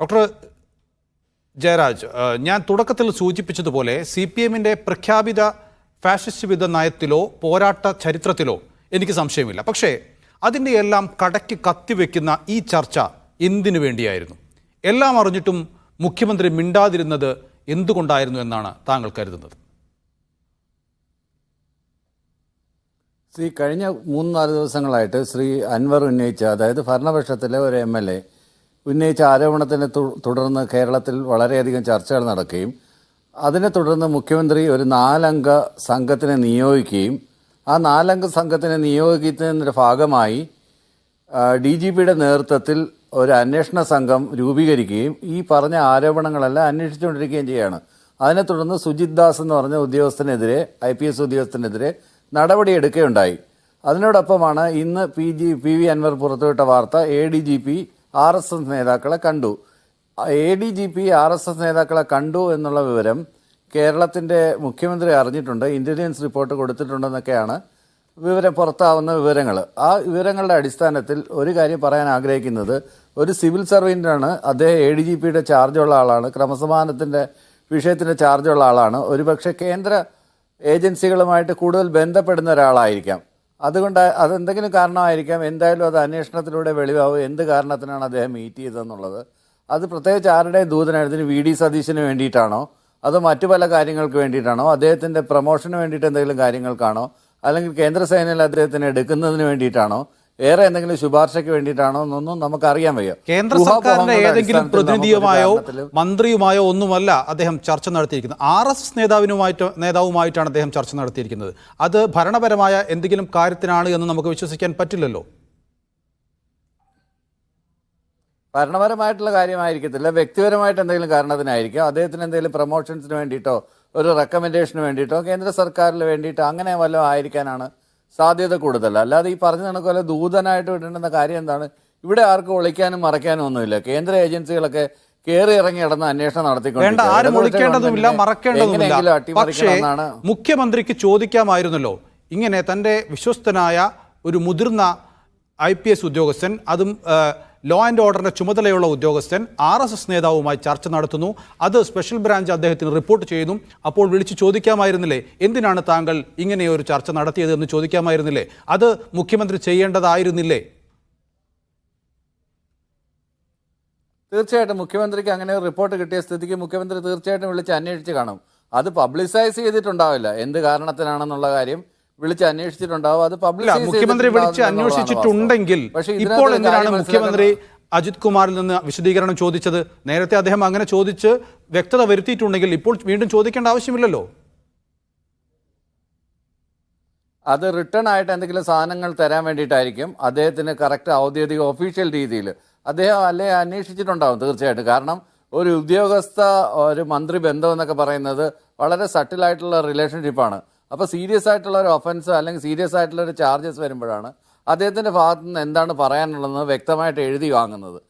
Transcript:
Doctor Jayaraj ഞാൻ തുടക്കത്തിൽ സൂചിപ്പിച്ചതുപോലെ സി പി എമ്മിന്റെ പ്രഖ്യാപിത ഫാഷിസ്റ്റ് വിധ നയത്തിലോ പോരാട്ട ചരിത്രത്തിലോ എനിക്ക് സംശയമില്ല. പക്ഷേ അതിന്റെ എല്ലാം കടയ്ക്ക് കത്തിവെക്കുന്ന ഈ ചർച്ച എന്തിനു വേണ്ടിയായിരുന്നു? എല്ലാം അറിഞ്ഞിട്ടും മുഖ്യമന്ത്രി മിണ്ടാതിരുന്നത് എന്തുകൊണ്ടായിരുന്നു എന്നാണ് താങ്കൾ കരുതുന്നത്? ശ്രീ കഴിഞ്ഞ മൂന്ന് നാല് ദിവസങ്ങളായിട്ട് ശ്രീ അൻവർ ഉന്നയിച്ച അതായത് ഭരണപക്ഷത്തിലെ ഒരു എം എൽ എ ഉന്നയിച്ച ആരോപണത്തിനെ തുടർന്ന് കേരളത്തിൽ വളരെയധികം ചർച്ചകൾ നടക്കുകയും അതിനെ തുടർന്ന് മുഖ്യമന്ത്രി ഒരു നാലംഗ സംഘത്തിനെ നിയോഗിക്കുകയും ആ നാലംഗ സംഘത്തിനെ നിയോഗിക്കുന്നതിന്റെ ഭാഗമായി ഡി ജി പിയുടെ നേതൃത്വത്തിൽ ഒരു അന്വേഷണ സംഘം രൂപീകരിക്കുകയും ഈ പറഞ്ഞ ആരോപണങ്ങളെല്ലാം അന്വേഷിച്ചുകൊണ്ടിരിക്കുകയും ചെയ്യുകയാണ് അതിനെ തുടർന്ന് സുജിത് ദാസ് എന്ന് പറഞ്ഞ ഉദ്യോഗസ്ഥനെതിരെ ഐ പി എസ് ഉദ്യോഗസ്ഥനെതിരെ നടപടിയെടുക്കുകയുണ്ടായി അതിനോടൊപ്പമാണ് ഇന്ന് P G P V Anvar പുറത്തുവിട്ട വാർത്ത A D G P R S S നേതാക്കളെ കണ്ടു. A D G P R S S നേതാക്കളെ കണ്ടു എന്നുള്ള വിവരം കേരളത്തിന്റെ മുഖ്യമന്ത്രി അറിഞ്ഞിട്ടുണ്ട്. ഇന്റലിജൻസ് റിപ്പോർട്ട് കൊടുത്തിട്ടുണ്ടെന്നൊക്കെയാണ് വിവരം പുറത്താവുന്ന വിവരങ്ങൾ. ആ വിവരങ്ങളുടെ അടിസ്ഥാനത്തിൽ ഒരു കാര്യം പറയാൻ ആഗ്രഹിക്കുന്നത് ഒരു സിവിൽ സർവീന്റാണ് അദ്ദേഹം എ ഡി ജി പിയുടെ ചാർജുള്ള ആളാണ് ക്രമസമാധാനത്തിന്റെ വിഷയത്തിന്റെ ചാർജുള്ള ആളാണ്. ഒരുപക്ഷെ കേന്ദ്ര ഏജൻസികളുമായിട്ട് കൂടുതൽ ബന്ധപ്പെടുന്ന ഒരാളായിരിക്കാം. അതുകൊണ്ട് അതെന്തെങ്കിലും കാരണമായിരിക്കാം. എന്തായാലും അത് അന്വേഷണത്തിലൂടെ വെളിവാകും എന്ത് കാരണത്തിനാണ് അദ്ദേഹം മീറ്റ് ചെയ്തതെന്നുള്ളത്? അത് പ്രത്യേകിച്ച് ആരുടെയും ദൂതനായിരുന്നു. വി ഡി സതീശന് വേണ്ടിയിട്ടാണോ? അത് മറ്റു പല കാര്യങ്ങൾക്ക് വേണ്ടിയിട്ടാണോ? അദ്ദേഹത്തിന്റെ പ്രൊമോഷന് വേണ്ടിയിട്ട് എന്തെങ്കിലും കാര്യങ്ങൾക്കാണോ? അല്ലെങ്കിൽ കേന്ദ്ര സേനയിൽ അദ്ദേഹത്തിന് എടുക്കുന്നതിന് വേണ്ടിയിട്ടാണോ? വേറെ എന്തെങ്കിലും ശുപാർശയ്ക്ക് വേണ്ടിയിട്ടാണോ എന്നൊന്നും നമുക്ക് അറിയാൻ വയ്യ. കേന്ദ്ര സർക്കാരിന്റെ ഏതെങ്കിലും പ്രതിനിധിയുമായോ മന്ത്രിയുമായോ ഒന്നുമല്ല അദ്ദേഹം ചർച്ച നടത്തിയിരിക്കുന്നത്. ആർ എസ് എസ് നേതാവിനുമായിട്ട് നേതാവുമായിട്ടാണ് അദ്ദേഹം ചർച്ച നടത്തിയിരിക്കുന്നത്. അത് ഭരണപരമായ എന്തെങ്കിലും കാര്യത്തിനാണ് എന്ന് നമുക്ക് വിശ്വസിക്കാൻ പറ്റില്ലല്ലോ. ഭരണപരമായിട്ടുള്ള കാര്യമായിരിക്കത്തില്ല. വ്യക്തിപരമായിട്ട് എന്തെങ്കിലും കാരണത്തിനായിരിക്കും. അദ്ദേഹത്തിന് എന്തെങ്കിലും പ്രൊമോഷൻസിന് വേണ്ടിയിട്ടോ ഒരു റെക്കമെൻഡേഷന് വേണ്ടിയിട്ടോ കേന്ദ്ര സർക്കാരിന് വേണ്ടിയിട്ടോ അങ്ങനെ വല്ലതും ആയിരിക്കാനാണ് സാധ്യത കൂടുതൽ. അല്ലാതെ ഈ പറഞ്ഞ കണക്ക് പോലെ ദൂതനായിട്ട് വിടേണ്ടുന്ന കാര്യം എന്താണ്? ഇവിടെ ആർക്കും ഒളിക്കാനും മറയ്ക്കാനും ഒന്നുമില്ല. കേന്ദ്ര ഏജൻസികളൊക്കെ കയറി ഇറങ്ങി നടന്ന് അന്വേഷണം നടത്തിക്കൊണ്ട് ആരും ഒളിക്കേണ്ടതുമില്ല മറക്കേണ്ടതുമില്ല. പക്ഷേ മുഖ്യമന്ത്രിക്ക് ചോദിക്കാമായിരുന്നല്ലോ. ഇങ്ങനെ തന്റെ വിശ്വസ്തനായ ഒരു മുതിർന്ന ഐ പി എസ് ഉദ്യോഗസ്ഥൻ അതും ലോ ആൻഡ് ഓർഡറിന്റെ ചുമതലയുള്ള ഉദ്യോഗസ്ഥൻ ആർ എസ് എസ് നേതാവുമായി ചർച്ച നടത്തുന്നു. അത് സ്പെഷ്യൽ ബ്രാഞ്ച് അദ്ദേഹത്തിന് റിപ്പോർട്ട് ചെയ്യുന്നു. അപ്പോൾ വിളിച്ചു ചോദിക്കാമായിരുന്നില്ലേ? എന്തിനാണ് താങ്കൾ ഇങ്ങനെ ഒരു ചർച്ച നടത്തിയത് എന്ന് ചോദിക്കാമായിരുന്നില്ലേ? അത് മുഖ്യമന്ത്രി ചെയ്യേണ്ടതായിരുന്നില്ലേ? തീർച്ചയായിട്ടും മുഖ്യമന്ത്രിക്ക് അങ്ങനെ റിപ്പോർട്ട് കിട്ടിയ സ്ഥിതിക്ക് മുഖ്യമന്ത്രി തീർച്ചയായിട്ടും വിളിച്ച് അന്വേഷിച്ച് കാണും. അത് പബ്ലിസൈസ് ചെയ്തിട്ടുണ്ടാവില്ല. എന്ത് കാരണത്തിനാണെന്നുള്ള കാര്യം വിളിച്ച് അന്വേഷിച്ചിട്ടുണ്ടാവും. അത് പബ്ലിക് മുഖ്യമന്ത്രി വിളിച്ച് അന്വേഷിച്ചിട്ടുണ്ടെങ്കിൽ ഇപ്പോൾ എന്തിനാണ് മുഖ്യമന്ത്രി അജിത് കുമാറിൽ നിന്ന് വിശദീകരണം ചോദിച്ചത്? നേരത്തെ അദ്ദേഹം അങ്ങനെ ചോദിച്ച് വ്യക്തത വരുത്തിയിട്ടുണ്ടെങ്കിൽ ഇപ്പോൾ വീണ്ടും ചോദിക്കേണ്ട ആവശ്യമില്ലല്ലോ. അത് റിട്ടേൺ ആയിട്ട് എന്തെങ്കിലും സാധനങ്ങൾ തരാൻ വേണ്ടിയിട്ടായിരിക്കും. അദ്ദേഹത്തിന് കറക്റ്റ് ഔദ്യോഗിക ഒഫീഷ്യൽ രീതിയിൽ. അദ്ദേഹം അല്ലേ അന്വേഷിച്ചിട്ടുണ്ടാവും തീർച്ചയായിട്ടും. കാരണം ഒരു ഉദ്യോഗസ്ഥ ഒരു മന്ത്രി ബന്ധം എന്നൊക്കെ പറയുന്നത് വളരെ സട്ടിലായിട്ടുള്ള റിലേഷൻഷിപ്പാണ് അപ്പോൾ സീരിയസ് ആയിട്ടുള്ള ഒരു ഒഫൻസ് അല്ലെങ്കിൽ സീരിയസ് ആയിട്ടുള്ള ഒരു ചാർജസ് വരുമ്പോഴാണ് അദ്ദേഹത്തിന്റെ ഭാഗത്തു നിന്ന് എന്താണ് പറയാനുള്ളതെന്ന് വ്യക്തമായിട്ട് എഴുതി വാങ്ങുന്നത്.